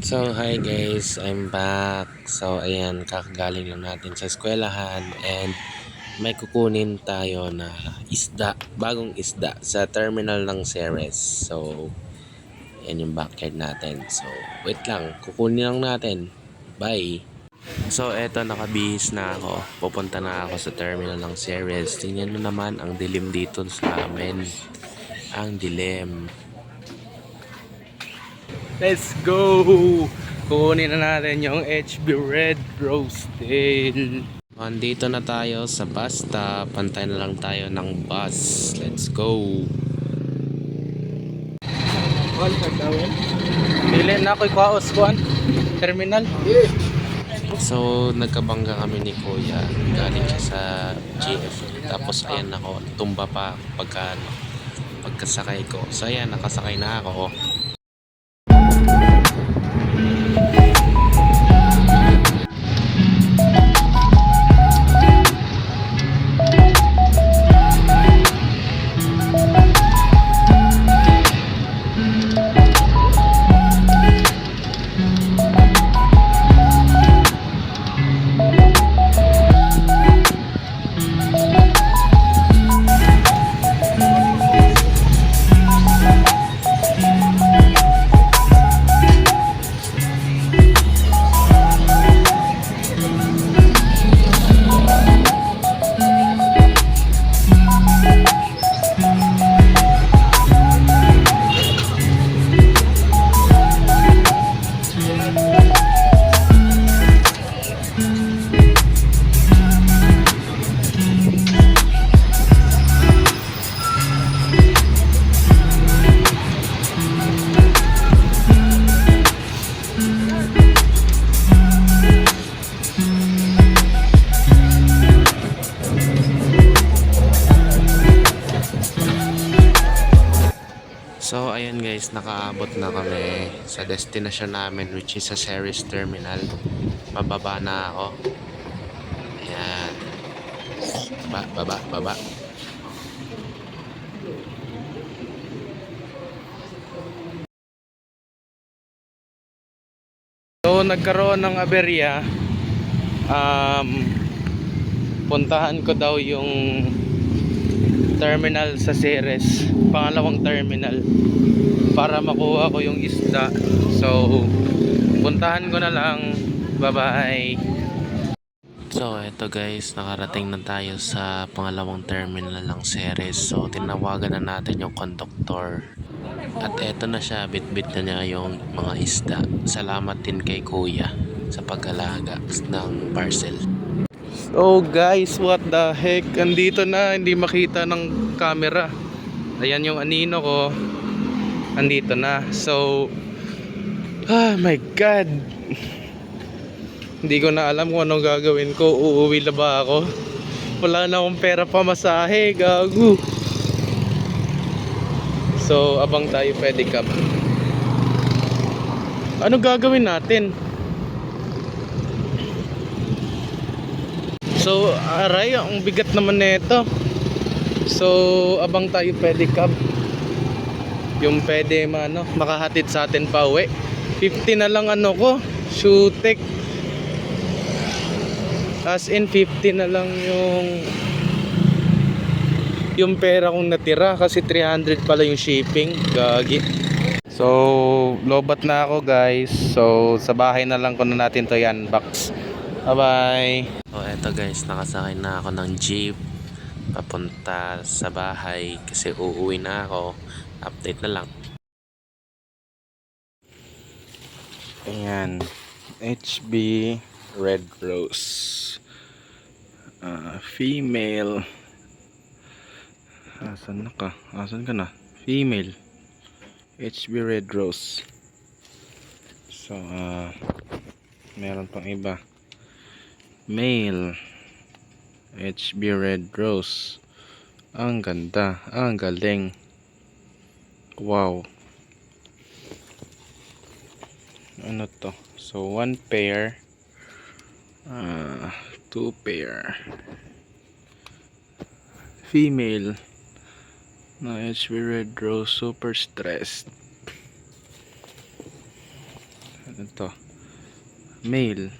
So, hi guys, I'm back. So, ayan, kakagaling lang natin sa eskwelahan and may kukunin tayo na isda, bagong isda sa terminal ng Ceres. So, yan yung backyard natin. So, wait lang, kukunin lang natin. Bye! So, eto, nakabihis na ako. Pupunta na ako sa terminal ng Ceres. Tingnan mo naman ang dilim dito sa amin. Ang dilim. Let's go! Kukunin na natin yung HB Red Rose Tail. Andito na tayo sa bus stop. Pantay na lang tayo ng bus. Let's go. Wal ka? Dili na ako'y kwaos kuan. Terminal. So, nagkabangga kami ni Kuya. Galing siya sa GF. Tapos, ayan ako. Tumba pa pagka, ano, pagkasakay ko. So, ayan, nakasakay na ako. Nakaabot na kami sa destination namin which is sa Ceres Terminal. Pababa na ako. Ayan. Baba, baba, baba. So nagkaroon ng aberya. Um, puntahan ko daw yung terminal sa Ceres. Pangalawang terminal. Para makuha ko yung isda. So, puntahan ko na lang. Bye-bye. So, eto guys, nakarating na tayo sa pangalawang terminal ng Ceres. So, tinawagan na natin yung conductor. At eto na siya, bit-bit na niya yung mga isda. Salamat din kay kuya sa pag-alaga ng parcel. Oh guys, what the heck? Andito na, hindi makita ng camera. Ayan yung anino ko. Andito na. So, ah my God. Hindi ko na alam kung anong gagawin ko. Uuwi na ba ako? Wala na akong pera pamasahe. Gago. So, abang tayo ba? Ano gagawin natin? So, aray, ang bigat naman nito. So, abang tayo pedicab. Yung pwede mano, makahatid sa atin pa uwi. 50 na lang ano ko, shootek. As in 50 na lang yung yung pera kong natira kasi 300 pala yung shipping. Gagi. So, lobat na ako guys. So, sa bahay na lang ko na natin to yan box. Bye-bye. Eto guys, nakasakay na ako ng jeep papunta sa bahay kasi uuwi na ako. Update na lang. Ayan. HB Red Rose. Ah, female. Asan na ka? Asan ka na? Female. HB Red Rose. So, ah, meron pang iba. Male. HB Red Rose. Ang ganda. Ang galing. Wow. ano to so one pair uh, two pair female na HB Red Rose super stressed Ito. Male.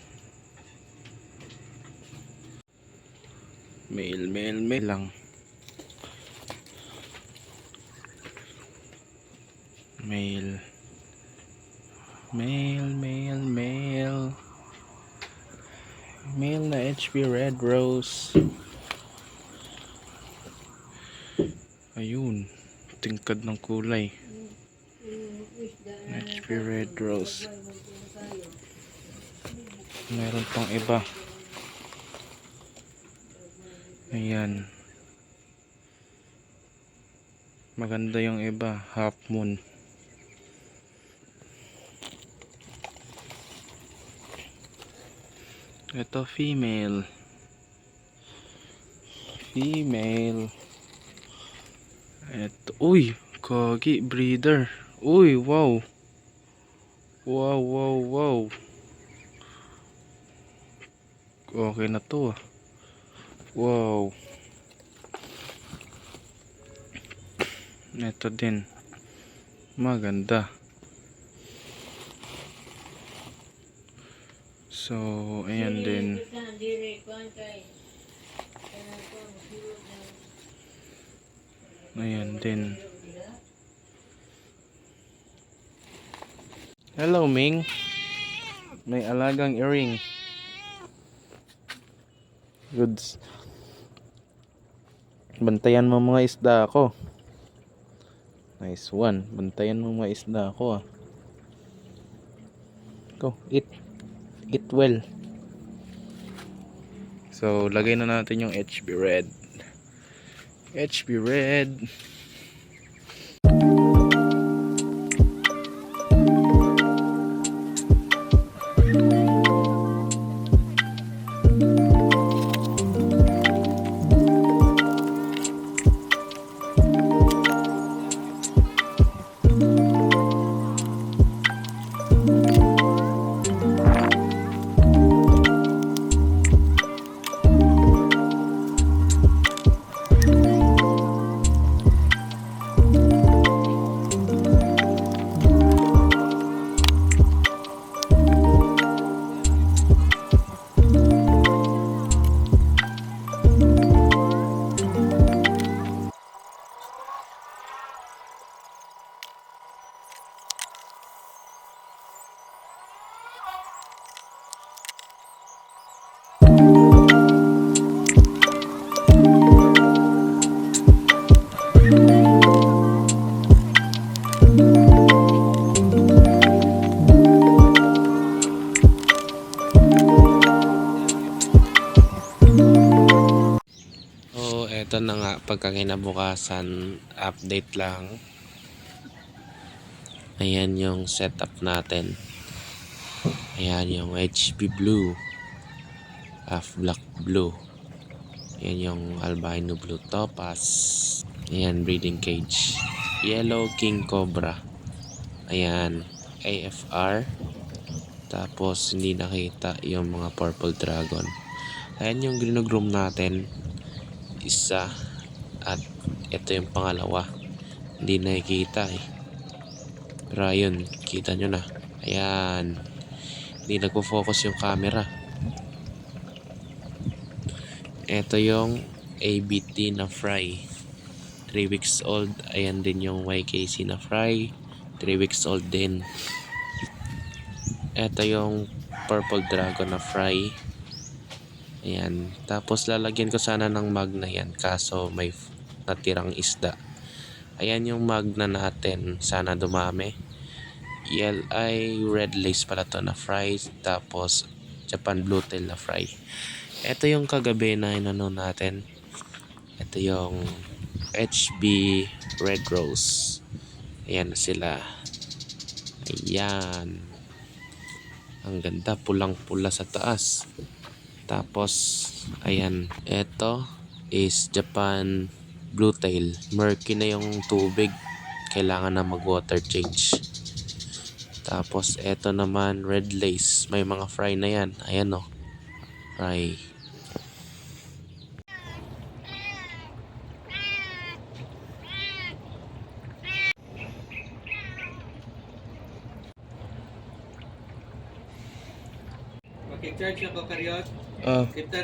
Male, male, male lang. Male. Male, male, male. Male na HP Red Rose. Ayun. Tingkad ng kulay. HP Red Rose. Meron pang iba. Ayan. Maganda yung iba. Half moon. Ito female. Female. Ito. Uy! Kagi. Breeder. Uy! Wow! Wow, wow, wow. Okay na to ah. Wow. Ito din. Maganda. So, ayan din. Ayan din. Hello, Ming. May alagang earring. Goods. Bantayan mo mga isda ako. Nice one. Bantayan mo mga isda ako ah. Go, eat. Eat well. So, lagay na natin yung HB Red. HB Red. So, eto na nga, pagkakinabukasan, update lang. Ayan yung setup natin. Ayan yung HB Blue. Half Black Blue. Ayan yung Albino Blue Topaz. Ayan, breeding cage. Yellow King Cobra. Ayan, AFR. Tapos, hindi nakita yung mga Purple Dragon. Ayan yung grinog room natin isa at ito yung pangalawa hindi nakikita eh pero ayun kita nyo na ayan hindi nagpo-focus yung camera ito yung ABT na fry 3 weeks old ayan din yung YKC na fry 3 weeks old din ito yung purple dragon na fry Ayan. Tapos lalagyan ko sana ng magna yan kaso may natirang isda. Ayan yung magna natin. Sana dumami. ELI red lace pala to na fry. Tapos Japan blue tail na fry. Ito yung kagabi na inano natin. Ito yung HB red rose. Ayan na sila. Ayan. Ang ganda. Pulang pula sa taas. Tapos, ayan, ito is Japan Blue Tail. Murky na yung tubig. Kailangan na mag-water change. Tapos, ito naman, red lace. May mga fry na yan. Ayan o. Fry. Makicharge ako karyot, Ah, kita